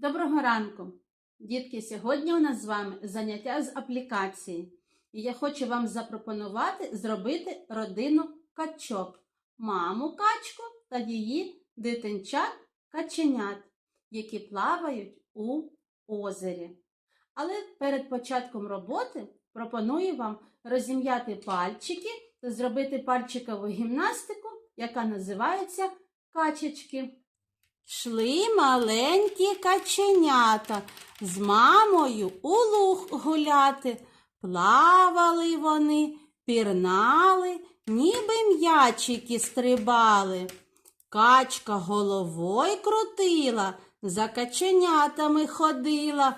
Доброго ранку! Дітки, сьогодні у нас з вами заняття з аплікації. І я хочу вам запропонувати зробити родину качок, маму качку та її дитинчат каченят, які плавають у озері. Але перед початком роботи пропоную вам розім'яти пальчики та зробити пальчикову гімнастику, яка називається качечки. Шли маленькі каченята з мамою у луг гуляти. Плавали вони, пірнали, ніби м'ячики стрибали. Качка головою крутила, за каченятами ходила,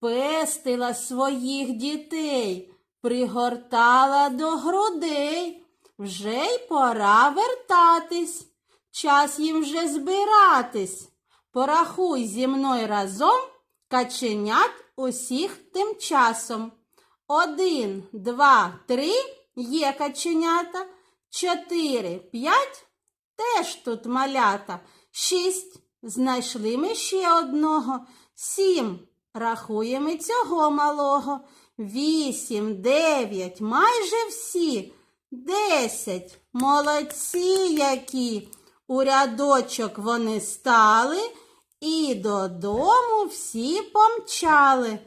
пестила своїх дітей, пригортала до грудей. Вже й пора вертатись. Час їм вже збиратись. Порахуй зі мною разом каченят усіх тим часом. Один, два, три є каченята. Чотири, п'ять теж тут малята. Шість. Знайшли ми ще одного. Сім. Рахуємо цього малого. Вісім, дев'ять, майже всі. Десять. Молодці які. У рядочок вони стали і додому всі помчали.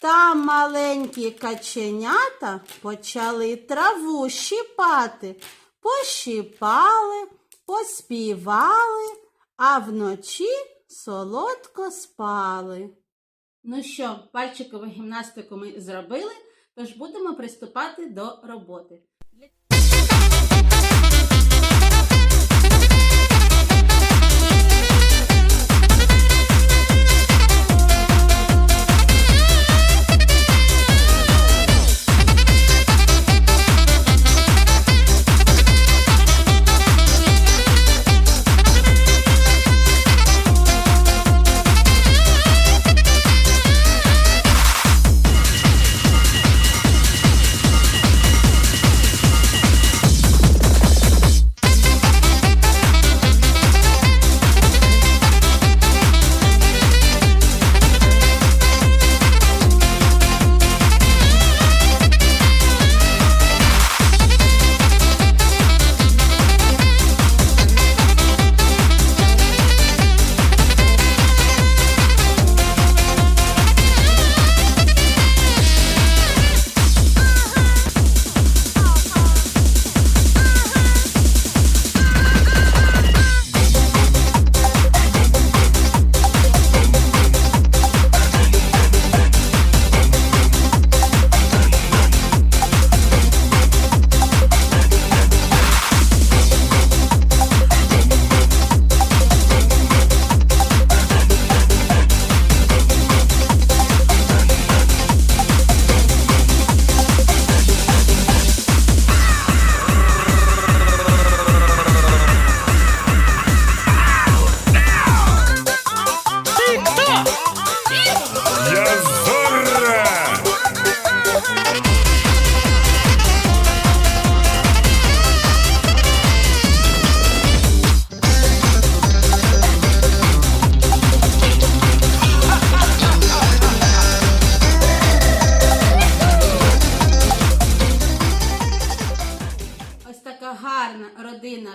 Там маленькі каченята почали траву щипати, пощипали, поспівали, а вночі солодко спали. Ну що, пальчикову гімнастику ми зробили, тож будемо приступати до роботи.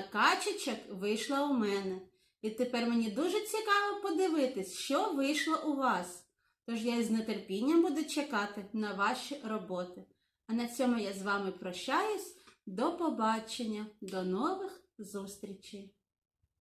Качечок вийшла у мене. І тепер мені дуже цікаво подивитись, що вийшло у вас. Тож я із нетерпінням буду чекати на ваші роботи. А на цьому я з вами прощаюсь. До побачення, до нових зустрічей!